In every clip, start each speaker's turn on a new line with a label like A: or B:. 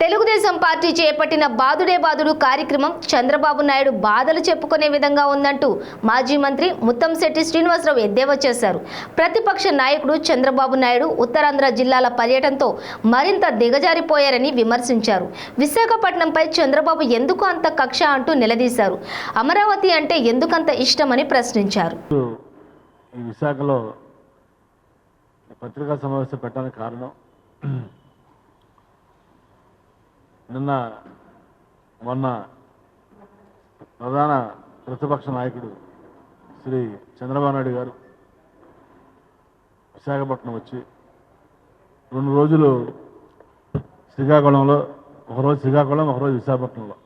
A: Telugu Desam party చేపట్టిన బాదుడే బాదుడు కార్యక్రమం చంద్రబాబు నాయుడు బాధలు చెప్పుకునే విధంగా ఉందంటూ మాజీ మంత్రి ముత్తంశెట్టి శ్రీనివాసరావు ఎద్దేవా చేశారు. ప్రతిపక్ష నాయకుడు చంద్రబాబు నాయుడు ఉత్తరాంధ్ర జిల్లాల పర్యటనతో మరింత దిగజారిపోయారని విమర్శించారు. విశాఖపట్నంపై చంద్రబాబు ఎందుకు అంత కక్ష అంటూ నిలదీశారు. అమరావతి అంటే ఎందుకంత ఇష్టమని ప్రశ్నించారు.
B: విశాఖలో పత్రికా సమావేశం పెట్టడానికి కారణం నిన్న మొన్న ప్రధాన ప్రతిపక్ష నాయకుడు శ్రీ చంద్రబాబు నాయుడు గారు విశాఖపట్నం వచ్చి రెండు రోజులు శ్రీకాకుళంలో ఒకరోజు శ్రీకాకుళం ఒకరోజు విశాఖపట్నంలో.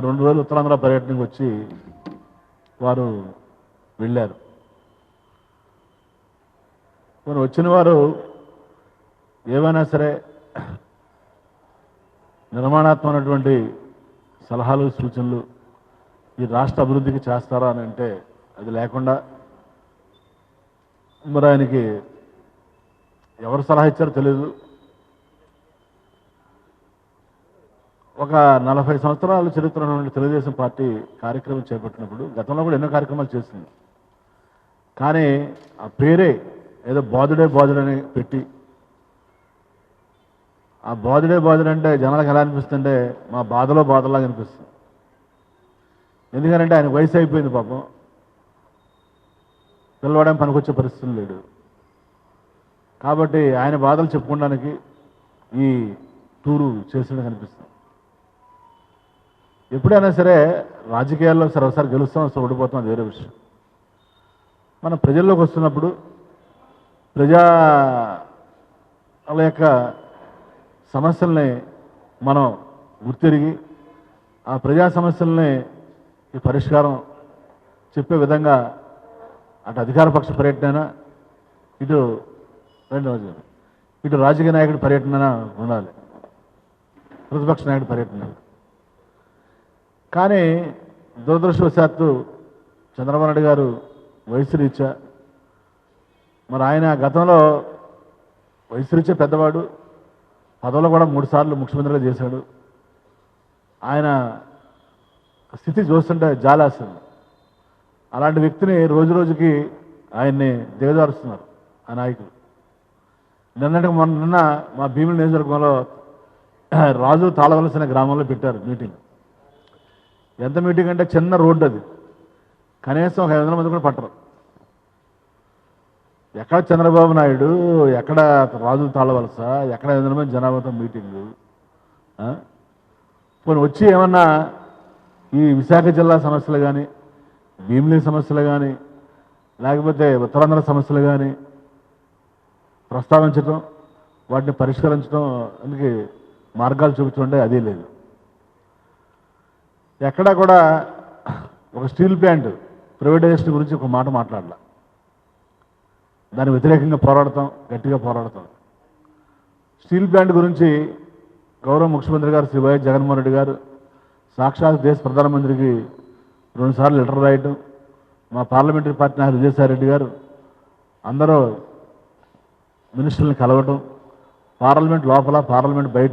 B: రెండు రోజులు ఉత్తరాంధ్ర పర్యటనకు వచ్చి వారు వెళ్ళారు. మరి వచ్చిన వారు ఏమైనా సరే నిర్మాణాత్మకమైనటువంటి సలహాలు సూచనలు ఈ రాష్ట్ర అభివృద్ధికి చేస్తారా అని అంటే అది లేకుండా మరి ఆయనకి ఎవరు సలహా ఇచ్చారో తెలియదు ఒక నలభై సంవత్సరాల చరిత్ర తెలుగుదేశం పార్టీ కార్యక్రమం చేపట్టినప్పుడు గతంలో కూడా ఎన్నో కార్యక్రమాలు చేసింది. కానీ ఆ పేరే ఏదో బాధుడే బాధుడని పెట్టి ఆ బాధుడే బాధుడు అంటే జనాలకు ఎలా అనిపిస్తుంటే మా బాధలో బాధలాగా అనిపిస్తుంది. ఎందుకంటే ఆయన వయసు అయిపోయింది పాపం. పిల్లవాడేం పనికొచ్చే పరిస్థితులు లేడు. కాబట్టి ఆయన బాధలు చెప్పుకోవడానికి ఈ టూరు చేసినట్టు కనిపిస్తుంది ఎప్పుడైనా సరే రాజకీయాల్లో సరే ఒకసారి గెలుస్తాం అసలు ఓడిపోతాం అది వేరే విషయం. మనం ప్రజల్లోకి వస్తున్నప్పుడు ప్రజా వాళ్ళ యొక్క సమస్యల్ని మనం గుర్తిరిగి ఆ ప్రజా సమస్యల్ని ఈ పరిష్కారం చెప్పే విధంగా అటు అధికార పక్ష పర్యటన ఇటు రెండు రోజులు ఇటు రాజకీయ నాయకుడి పర్యటన ఉండాలి. ప్రతిపక్ష నాయకుడి పర్యటన. కానీ దురదృష్టవశాత్తు చంద్రబాబు నాయుడు గారు వయసు రీత్యా మరి ఆయన గతంలో వయసు రీత్యా పెద్దవాడు పదవులు కూడా మూడు సార్లు ముఖ్యమంత్రిగా చేశాడు. ఆయన స్థితి చూస్తుంటే జాలేస్తుంది అలాంటి వ్యక్తిని రోజు రోజుకి ఆయన్ని దిగజారుస్తున్నారు ఆ నాయకులు. నిన్నటికి మొన్న నిన్న మా భీముల నియోజకవర్గంలో రాజు తాళవలసిన గ్రామంలో పెట్టారు మీటింగ్. ఎంత మీటింగ్ అంటే చిన్న రోడ్డు అది. కనీసం ఒక ఐదు వందల మంది కూడా పట్టరు. ఎక్కడ చంద్రబాబు నాయుడు ఎక్కడ రాజు తాళవలస ఎక్కడ ఐదు జనాభాతో మీటింగు పోనీ వచ్చి ఏమన్నా ఈ విశాఖ జిల్లా సమస్యలు కానీ భీమిలి సమస్యలు కానీ లేకపోతే ఉత్తరాంధ్ర సమస్యలు కానీ ప్రస్తావించడం వాటిని పరిష్కరించడం అందుకే మార్గాలు చూపుతుంటే అదే లేదు. ఎక్కడా కూడా ఒక స్టీల్ ప్లాంట్ ప్రైవేటైజేషన్ గురించి ఒక మాట మాట్లాడాల. దాని వ్యతిరేకంగా పోరాడతాం గట్టిగా పోరాడతాం. స్టీల్ ప్లాంట్ గురించి గౌరవ ముఖ్యమంత్రి గారు శ్రీ వైఎస్ జగన్మోహన్ రెడ్డి గారు సాక్షాత్ దేశ ప్రధానమంత్రికి రెండుసార్లు లెటర్ రాయటం మా పార్లమెంటరీ పార్టీ నాయకులు విజయసాయిరెడ్డి గారు అందరూ మినిస్టర్ని కలవటం పార్లమెంట్ లోపల పార్లమెంట్ బయట